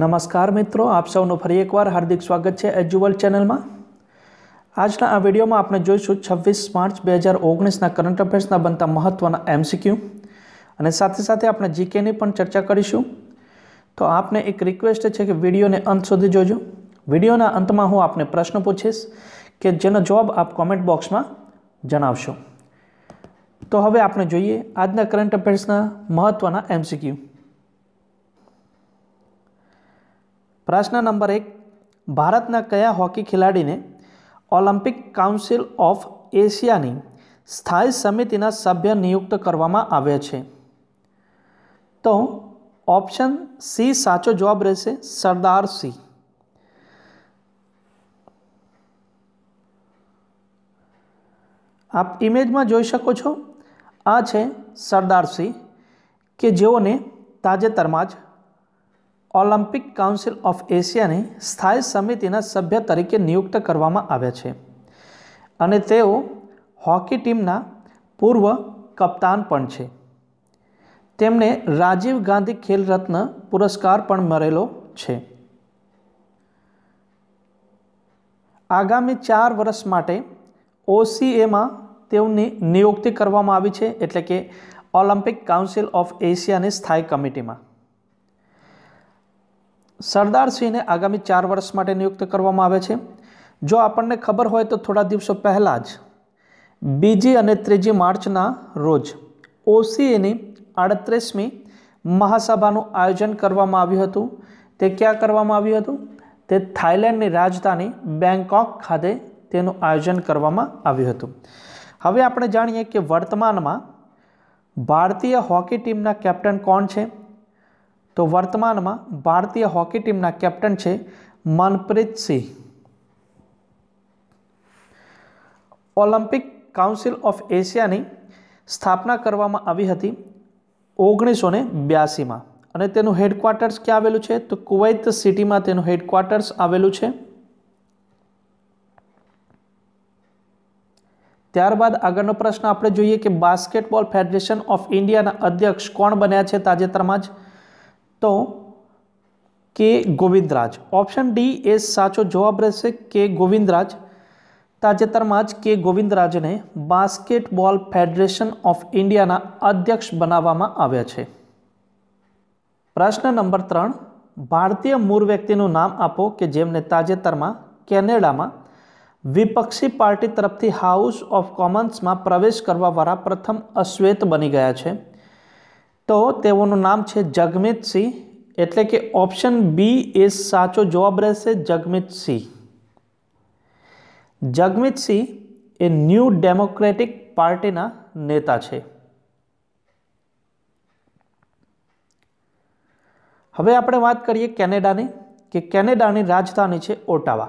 નમસ્કાર મિત્રો, આપ સૌનું ફરી એકવાર હાર્દિક સ્વાગત છે એજ્યુઅલ ચેનલમાં. આજના આ વિડીયોમાં આપણે જોઈશું છવ્વીસ માર્ચ બે હજાર ઓગણીસના કરંટ અફેર્સના બનતા મહત્ત્વના એમસીક્યુ અને સાથે સાથે આપણે જીકેની પણ ચર્ચા કરીશું. તો આપને એક રિક્વેસ્ટ છે કે વિડીયોને અંત સુધી જોજો. વિડીયોના અંતમાં હું આપને પ્રશ્ન પૂછીશ કે જેનો જવાબ આપ કોમેન્ટ બોક્સમાં જણાવશો. તો હવે આપણે જોઈએ આજના કરંટ અફેર્સના મહત્ત્વના એમસીક્યુ પ્રશ્ન નંબર એક, ભારતના કયા હોકી ખેલાડીને ઓલિમ્પિક કાઉન્સિલ ઓફ એશિયાની સ્થાયી સમિતિના સભ્ય નિયુક્ત કરવામાં આવ્યા છે? તો ઓપ્શન સી, સાચો જવાબ રહેશે સરદાર સિંહ. આપ ઇમેજમાં જોઈ શકો છો, આ છે સરદાર સિંહ કે જેઓને તાજેતરમાં જ ઓલિમ્પિક કાઉન્સિલ ઓફ એશિયાની સ્થાયી સમિતિના સભ્ય તરીકે નિયુક્ત કરવામાં આવ્યા છે અને તેઓ હોકી ટીમના પૂર્વ કપ્તાન પણ છે. તેમને રાજીવ ગાંધી ખેલ રત્ન પુરસ્કાર પણ મળેલો છે. આગામી ચાર વર્ષ માટે ઓસીએમાં તેઓની નિયુક્તિ કરવામાં આવી છે એટલે કે ઓલિમ્પિક કાઉન્સિલ ઓફ એશિયાની સ્થાયી કમિટીમાં. સરદાર સિંહને આગામી ચાર વર્ષ માટે નિયુક્ત કરવામાં આવે છે. જો આપણને ખબર હોય તો થોડા દિવસો પહેલાં જ બીજી અને ત્રીજી માર્ચના રોજ ઓસીએની આડત્રીસમી મહાસભાનું આયોજન કરવામાં આવ્યું હતું. તે ક્યાં કરવામાં આવ્યું હતું? તે થાઇલેન્ડની રાજધાની બેંકોક ખાતે તેનું આયોજન કરવામાં આવ્યું હતું. હવે આપણે જાણીએ કે વર્તમાનમાં ભારતીય હોકી ટીમના કેપ્ટન કોણ છે? તો વર્તમાનમાં ભારતીય હોકી ટીમના કેપ્ટન છે Manpreet Singh. Olympic council of એશિયાની સ્થાપના કરવામાં આવી હતી ઓગણીસો ને બ્યાસીમાં. અને તેનું હેડક્વાર્ટર્સ ક્યાં આવેલું છે? તો કુવૈત સિટીમાં તેનું હેડક્વાર્ટર્સ આવેલું છે. ત્યારબાદ આગળનો પ્રશ્ન આપણે જોઈએ કે બાસ્કેટબોલ ફેડરેશન ઓફ ઇન્ડિયાના અધ્યક્ષ કોણ બન્યા છે તાજેતરમાં જ? તો કે ગોવિંદરાજ? ઓપ્શન ડી એ સાચો જવાબ રહેશે કે ગોવિંદરાજ. તાજેતરમાં જ કે ગોવિંદરાજને બાસ્કેટબોલ ફેડરેશન ઓફ ઇન્ડિયાના અધ્યક્ષ બનાવવામાં આવ્યા છે. પ્રશ્ન નંબર ત્રણ. ભારતીય મૂળ વ્યક્તિનું નામ આપો કે જેમને તાજેતરમાં કેનેડામાં વિપક્ષી પાર્ટી તરફથી હાઉસ ઓફ કોમન્સમાં પ્રવેશ કરવાવાળા પ્રથમ અશ્વેત બની ગયા છે. તો તેઓનું નામ છે જગમિતસિંહ એટલે કે ઓપ્શન બી એ સાચો જવાબ રહેશે જગમિતસિંહ જગમિતસિંહ એ ન્યૂ ડેમોક્રેટિક પાર્ટીના નેતા છે. હવે આપણે વાત કરીએ કેનેડાની, કે કેનેડાની રાજધાની છે ઓટાવા.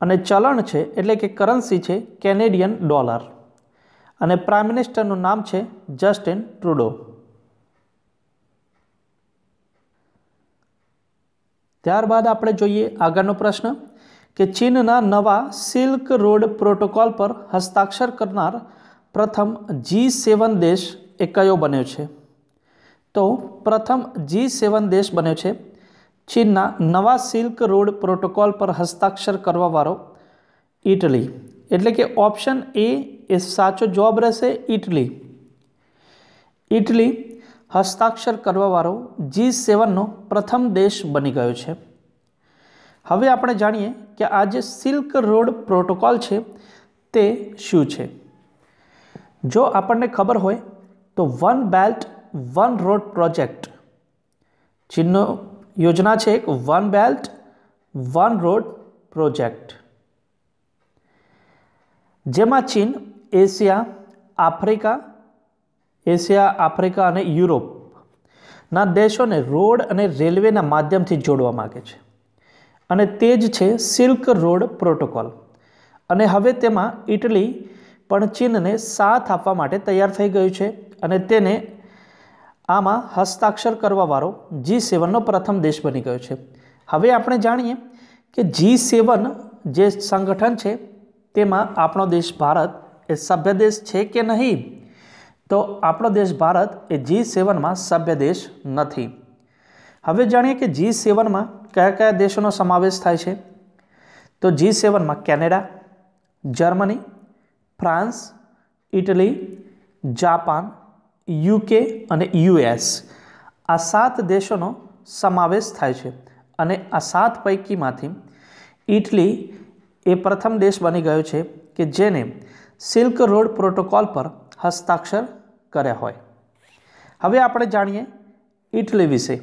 અને ચલણ છે, એટલે કે કરન્સી છે કેનેડિયન ડોલર. અને પ્રાઇમ મિનિસ્ટરનું નામ છે જસ્ટિન ટ્રુડો ત્યારબાદ આપણે જોઈએ આગળનો પ્રશ્ન કે ચીનના નવા સિલ્ક રોડ પ્રોટોકોલ પર હસ્તાક્ષર કરનાર પ્રથમ જી સેવન દેશ એ કયો બન્યો છે? તો પ્રથમ જી સેવન દેશ બન્યો છે ચીનના નવા સિલ્ક રોડ પ્રોટોકોલ પર હસ્તાક્ષર કરવાવાળો ઇટલી એટલે કે ઓપ્શન એ એ સાચો જવાબ રહેશે ઇટલી ઇટલી હસ્તાક્ષર કરવાવાળો જી સેવનનો પ્રથમ દેશ બની ગયો છે. હવે આપણે જાણીએ કે આ જે સિલ્ક રોડ પ્રોટોકોલ છે તે શું છે. જો આપણને ખબર હોય તો one belt, one road project. ચીનનો યોજના છે એક, one belt, one road project. જેમાં ચીન એશિયા, આફ્રિકા એશિયા, આફ્રિકા અને યુરોપના દેશોને રોડ અને રેલવેના માધ્યમથી જોડવા માગે છે. અને તે જ છે સિલ્ક રોડ પ્રોટોકોલ. અને હવે તેમાં ઇટલી પણ ચીનને સાથ આપવા માટે તૈયાર થઈ ગયું છે અને તેને આમાં હસ્તાક્ષર કરવાવાળો જી સેવનનો પ્રથમ દેશ બની ગયો છે. હવે આપણે જાણીએ કે જી સેવન જે સંગઠન છે તેમાં આપણો દેશ ભારત એ સભ્ય દેશ છે કે નહીં? તો આપણો દેશ ભારત એ જી સેવનમાં સભ્ય દેશ નથી. હવે જાણીએ કે જી સેવનમાં કયા કયા દેશોનો સમાવેશ થાય છે? તો G સેવનમાં Canada, Germany, France, Italy, Japan, UK અને યુએસ. આ સાત દેશોનો સમાવેશ થાય છે અને આ સાત પૈકીમાંથી ઇટલી એ પ્રથમ દેશ બની ગયો છે કે જેને સિલ્ક રોડ પ્રોટોકોલ પર હસ્તાક્ષર કર્યા હોય. હવે આપણે જાણીએ ઇટલી વિશે.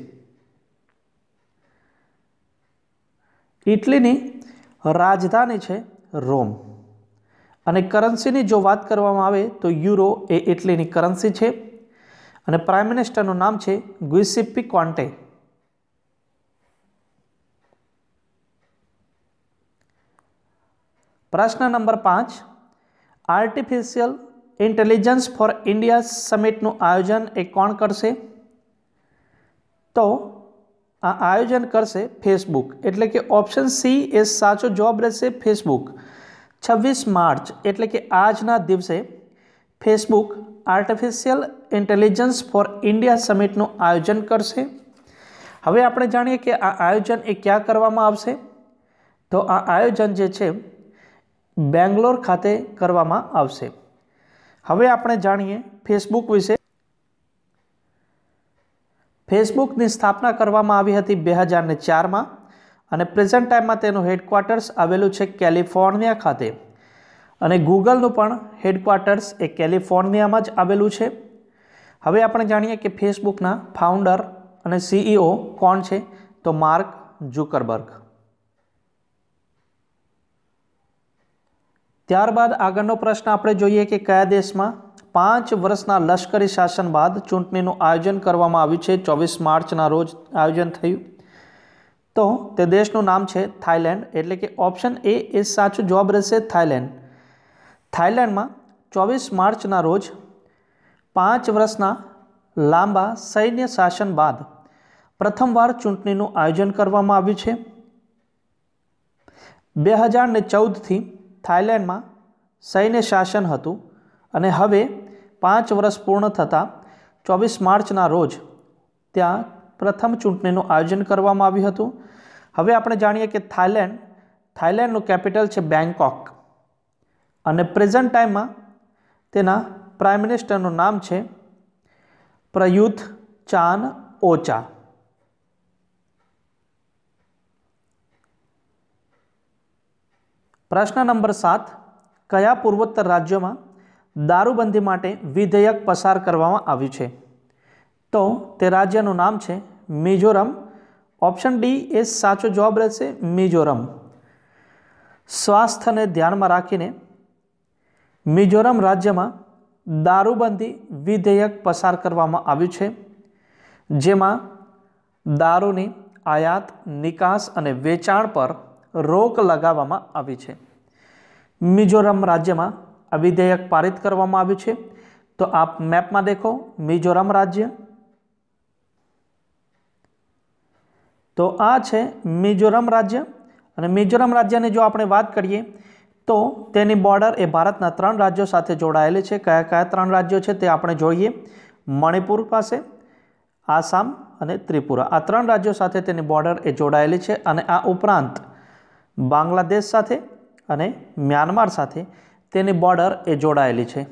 ઇટલીની રાજધાની છે રોમ. અને કરન્સીની જો વાત કરવામાં આવે તો યુરો એ ઇટલીની કરન્સી છે અને પ્રાઇમ મિનિસ્ટરનું નામ છે ગુઇસિપ્પી કોન્ટે. પ્રશ્ન નંબર પાંચ આર્ટિફિશિયલ ઇન્ટેલિજન્સ ફોર ઇન્ડિયા સમિટનું આયોજન એ કોણ કરશે? તો આ આયોજન કરશે ફેસબુક એટલે કે ઓપ્શન સી એ સાચો જવાબ રહેશે ફેસબુક છવ્વીસ માર્ચ, એટલે કે આજના દિવસે Facebook artificial intelligence for India સમિટનું આયોજન કરશે. હવે આપણે જાણીએ કે આ આયોજન એ ક્યાં કરવામાં આવશે? તો આ આયોજન જે છે બેંગ્લોર ખાતે કરવામાં આવશે. હવે આપણે જાણીએ ફેસબુક વિશે. ફેસબુકની સ્થાપના કરવામાં આવી હતી બે હજારને ચારમાં અને પ્રેઝન્ટ ટાઈમમાં તેનું હેડક્વાર્ટર્સ આવેલું છે કેલિફોર્નિયા ખાતે. અને ગૂગલનું પણ હેડક્વાર્ટર્સ એ કેલિફોર્નિયામાં જ આવેલું છે. હવે આપણે જાણીએ કે ફેસબુકના ફાઉન્ડર અને સીઈઓ કોણ છે? તો માર્ક ઝુકરબર્ગ. ત્યારબાદ આગળનો પ્રશ્ન આપણે જોઈએ કે કયા દેશમાં પાંચ વર્ષના લશ્કરી શાસન બાદ ચૂંટણીનું આયોજન કરવામાં આવ્યું છે? ચોવીસ માર્ચના રોજ આયોજન થયું. તો તે દેશનું નામ છે થાઈલેન્ડ એટલે કે ઓપ્શન એ એ સાચું જવાબ રહેશે થાઈલેન્ડ થાઈલેન્ડમાં ચોવીસ માર્ચના રોજ પાંચ વર્ષના લાંબા સૈન્ય શાસન બાદ પ્રથમવાર ચૂંટણીનું આયોજન કરવામાં આવ્યું છે. બે હજાર ને ચૌદથી થાઇલેન્ડમાં સૈન્ય શાસન હતું અને હવે પાંચ વર્ષ પૂર્ણ થતાં ચોવીસ માર્ચના રોજ ત્યાં પ્રથમ ચૂંટણીનું આયોજન કરવામાં આવ્યું હતું. હવે આપણે જાણીએ કે થાઇલેન્ડ, થાઇલેન્ડનું કેપિટલ છે બેંકોક અને પ્રેઝન્ટ ટાઈમમાં તેના પ્રાઇમ મિનિસ્ટરનું નામ છે પ્રયુથ ચાન ઓચા. પ્રશ્ન નંબર સાત, કયા પૂર્વોત્તર રાજ્યોમાં દારૂબંધી માટે વિધેયક પસાર કરવામાં આવ્યું છે? તો તે રાજ્યનું નામ છે મિઝોરમ. ઓપ્શન ડી એ સાચો જવાબ રહેશે મિઝોરમ. સ્વાસ્થ્યને ધ્યાનમાં રાખીને મિઝોરમ રાજ્યમાં દારૂબંધી વિધેયક પસાર કરવામાં આવ્યું છે, જેમાં દારૂની આયાત, નિકાસ અને વેચાણ પર રોક લગાવવામાં આવી છે. મિઝોરમ રાજ્યમાં આ વિધેયક પારિત કરવામાં આવ્યું છે. તો આપ મેપમાં દેખો, મિઝોરમ રાજ્ય. તો આ છે મિઝોરમ રાજ્ય. અને મિઝોરમ રાજ્યની જો આપણે વાત કરીએ, તો તેની બોર્ડર એ ભારતના ત્રણ રાજ્યો સાથે જોડાયેલી છે. કયા કયા ત્રણ રાજ્યો છે તે આપણે જોઈએ. મણિપુર પાસે, આસામ અને ત્રિપુરા. આ ત્રણ રાજ્યો સાથે તેની બોર્ડર એ જોડાયેલી છે અને આ ઉપરાંત બાંગ્લાદેશ સાથે અને મ્યાનમાર સાથે તેની બોર્ડર એ જોડાયેલી છે.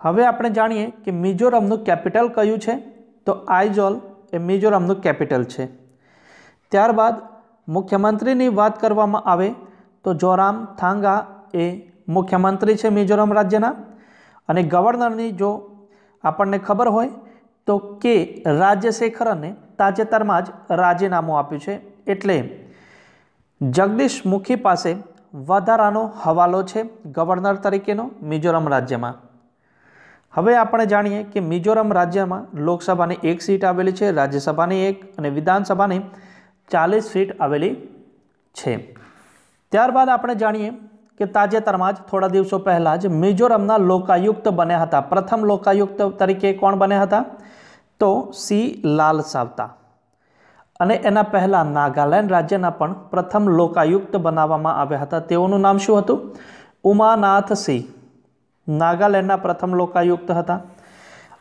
હવે આપણે જાણીએ કે મિઝોરમનું કેપિટલ કયું છે? તો આઇઝોલ એ મિઝોરમનું કેપિટલ છે. ત્યારબાદ મુખ્યમંત્રીની વાત કરવામાં આવે તો જોરામ થાંગા એ મુખ્યમંત્રી છે મિઝોરમ રાજ્યના. અને ગવર્નરની જો આપણને ખબર હોય તો કે રાજ્યશેખરને તાજેતરમાં જ રાજીનામું આપ્યું છે. એટલે જગદીશ મુખી પાસે વધારાનો હવાલો છે ગવર્નર તરીકેનો મિઝોરમ રાજ્યમાં. હવે આપણે જાણીએ કે મિઝોરમ રાજ્યમાં લોકસભાની એક સીટ આવેલી છે, રાજ્યસભાની એક અને વિધાનસભાની ચાલીસ સીટ આવેલી છે. ત્યારબાદ આપણે જાણીએ કે તાજેતરમાં જ થોડા દિવસો પહેલાં જ મિઝોરમના લોકાયુક્ત બન્યા હતા. પ્રથમ લોકાયુક્ત તરીકે કોણ બન્યા હતા? તો સી લાલ સાવતા. અને એના પહેલાં નાગાલેન્ડ રાજ્યના પણ પ્રથમ લોકાયુક્ત બનાવવામાં આવ્યા હતા. તેઓનું નામ શું હતું? ઉમાનાથ સિંહ. નાગાલેન્ડના પ્રથમ લોકાયુક્ત હતા.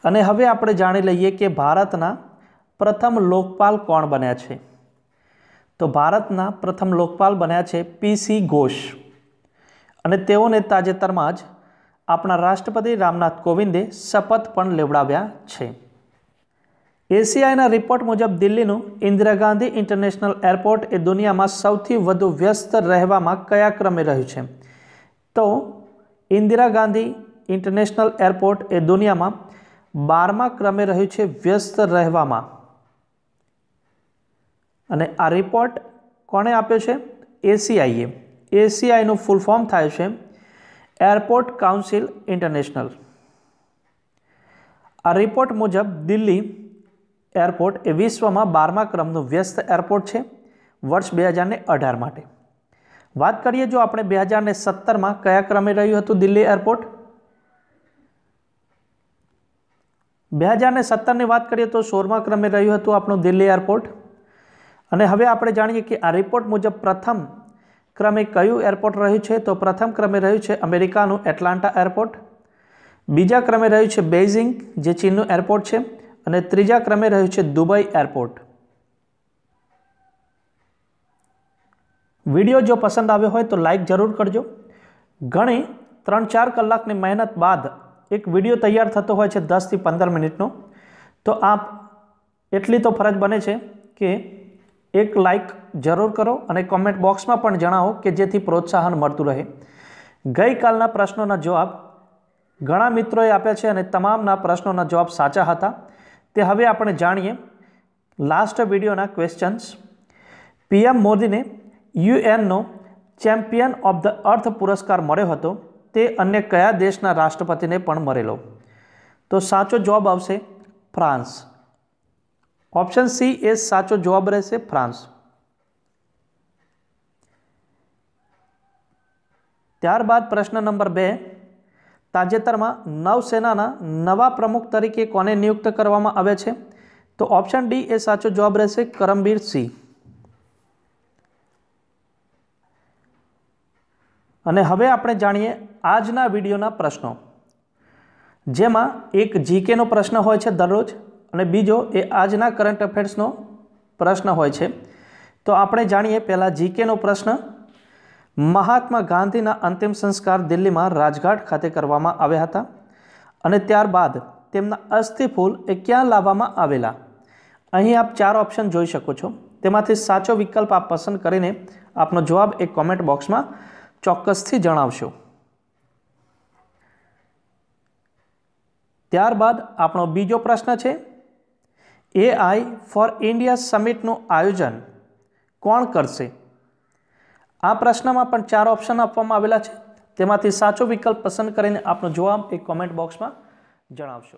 અને હવે આપણે જાણી લઈએ કે ભારતના પ્રથમ લોકપાલ કોણ બન્યા છે? તો ભારતના પ્રથમ લોકપાલ બન્યા છે પીસી ઘોષ. અને તેઓને તાજેતરમાં જ આપણા રાષ્ટ્રપતિ રામનાથ કોવિંદે શપથ પણ લેવડાવ્યા છે. એસીઆઈના રિપોર્ટ મુજબ દિલ્હીનું ઇન્દિરા ગાંધી ઇન્ટરનેશનલ એરપોર્ટ એ દુનિયામાં સૌથી વધુ વ્યસ્ત રહેવામાં કયા ક્રમે રહ્યું છે? તો ઇન્દિરા ગાંધી ઇન્ટરનેશનલ એરપોર્ટ એ દુનિયામાં બારમા ક્રમે રહ્યું છે વ્યસ્ત રહેવામાં. અને આ રિપોર્ટ કોણે આપ્યો છે? એસીઆઈએ. એસીઆઈનું ફૂલ ફોર્મ થાય છે એરપોર્ટ કાઉન્સિલ ઇન્ટરનેશનલ. આ રિપોર્ટ મુજબ દિલ્હી એરપોર્ટ એ વિશ્વમાં બારમા ક્રમનું વ્યસ્ત એરપોર્ટ છે, વર્ષ બે હજારને અઢાર માટે. વાત કરીએ જો આપણે બે હજારને સત્તરમાં કયા ક્રમે રહ્યું હતું દિલ્હી એરપોર્ટ? બે હજારને સત્તરની વાત કરીએ તો સોળમા ક્રમે રહ્યું હતું આપણું દિલ્હી એરપોર્ટ. અને હવે આપણે જાણીએ કે આ રિપોર્ટ મુજબ પ્રથમ ક્રમે કયું એરપોર્ટ રહ્યું છે? તો પ્રથમ ક્રમે રહ્યું છે અમેરિકાનું એટલાન્ટા એરપોર્ટ. બીજા ક્રમે રહ્યું છે બેઇઝિંગ જે ચીનનું એરપોર્ટ છે. અને ત્રીજા ક્રમે રહ્યું છે દુબઈ એરપોર્ટ. વીડિયો જો પસંદ આવ્યો હોય તો લાઈક જરૂર કરજો. ઘણી ત્રણ ચાર કલાકની મહેનત બાદ એક વીડિયો તૈયાર થતો હોય છે દસથી પંદર મિનિટનો. તો આપ એટલી તો ફરજ બને છે કે એક લાઈક જરૂર કરો અને કોમેન્ટ બોક્સમાં પણ જણાવો કે જેથી પ્રોત્સાહન મળતું રહે. ગઈકાલના પ્રશ્નોના જવાબ ઘણા મિત્રોએ આપ્યા છે અને તમામના પ્રશ્નોના જવાબ સાચા હતા. તે હવે આપણે જાણીએ. લાસ્ટ વિડીયોના ક્વેશ્ચન્સ પીએમ મોદીને યુએનનો ચેમ્પિયન ઓફ ધ અર્થ પુરસ્કાર મળ્યો હતો. તે અન્ય કયા દેશના રાષ્ટ્રપતિને પણ મળેલો? તો સાચો જવાબ આવશે ફ્રાન્સ. ઓપ્શન સી એ સાચો જવાબ રહેશે ફ્રાન્સ. ત્યારબાદ પ્રશ્ન નંબર બે. તાજેતરમાં નવસેનાના નવા પ્રમુખ તરીકે કોને નિયુક્ત કરવામાં આવે છે? તો ઓપ્શન ડી એ સાચો જવાબ રહેશે કરમબીર સિંહ. અને હવે આપણે જાણીએ આજના વિડીયોના પ્રશ્નો. જેમાં એક જીકેનો પ્રશ્ન હોય છે દરરોજ અને બીજો એ આજના કરંટ અફેર્સનો પ્રશ્ન હોય છે. તો આપણે જાણીએ પહેલાં જીકેનો પ્રશ્ન મહાત્મા ગાંધીના અંતિમ સંસ્કાર દિલ્હીમાં રાજઘાટ ખાતે કરવામાં આવ્યા હતા અને ત્યારબાદ તેમના અસ્થિફૂલ એ ક્યાં લાવવામાં આવેલા? અહીં આપ ચાર ઓપ્શન જોઈ શકો છો. તેમાંથી સાચો વિકલ્પ આપ પસંદ કરીને આપનો જવાબ એક કોમેન્ટ બોક્સમાં ચોક્કસથી જણાવશો. ત્યારબાદ આપણો બીજો પ્રશ્ન છે એઆઈ ફોર ઇન્ડિયા સમિટનું આયોજન કોણ કરશે? આ પ્રશ્નમાં પણ ચાર ઓપ્શન આપવામાં આવેલા છે. તેમાંથી સાચો વિકલ્પ પસંદ કરીને આપનો જવાબ એક કોમેન્ટ બોક્સમાં જણાવશો.